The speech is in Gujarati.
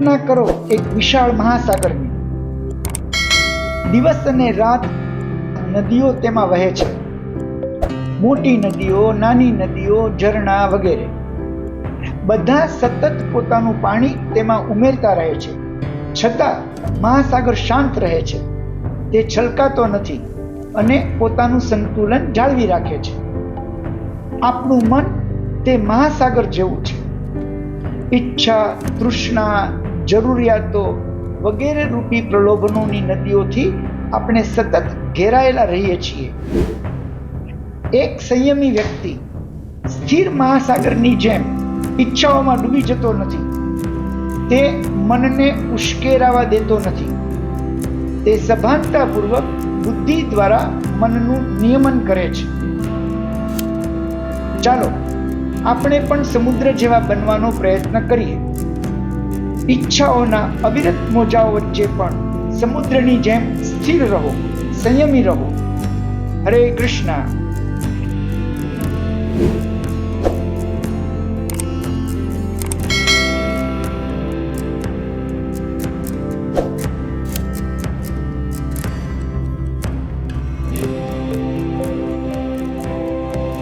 કલ્પના કરો એક વિશાળ મહાસાગરની. દિવસ અને રાત નદીઓ તેમાં વહે છે. મોટી નદીઓ, નાની નદીઓ, ઝરણા વગેરે. બધા સતત પોતાનું પાણી તેમાં ઉમેરતા રહે છે. છતાં મહાસાગર શાંત રહે છે. તે છલકાતો નથી અને પોતાનું સંતુલન જાળવી રાખે છે. આપણું મન તે મહાસાગર જેવું છે. ઈચ્છા, તૃષ્ણા જરૂરિયાતો વગેરે રૂપી પ્રલોભનોની નદીઓથી આપણે સતત ઘેરાયેલા રહીએ છીએ. એક સંયમી વ્યક્તિ સ્થિર મહાસાગરની જેમ ઈચ્છાઓમાં ડૂબી જતો નથી. તે મનને ઉશ્કેરાવા દેતો નથી. તે સભાનતાપૂર્વક બુદ્ધિ દ્વારા મનનું નિયમન કરે છે. ચાલો, આપણે પણ સમુદ્ર જેવા બનવાનો પ્રયત્ન કરીએ. ઈચ્છાઓના અવિરત મોજાઓ વચ્ચે પણ સમુદ્રની જેમ સ્થિર રહો સંયમી રહો. હરે કૃષ્ણ.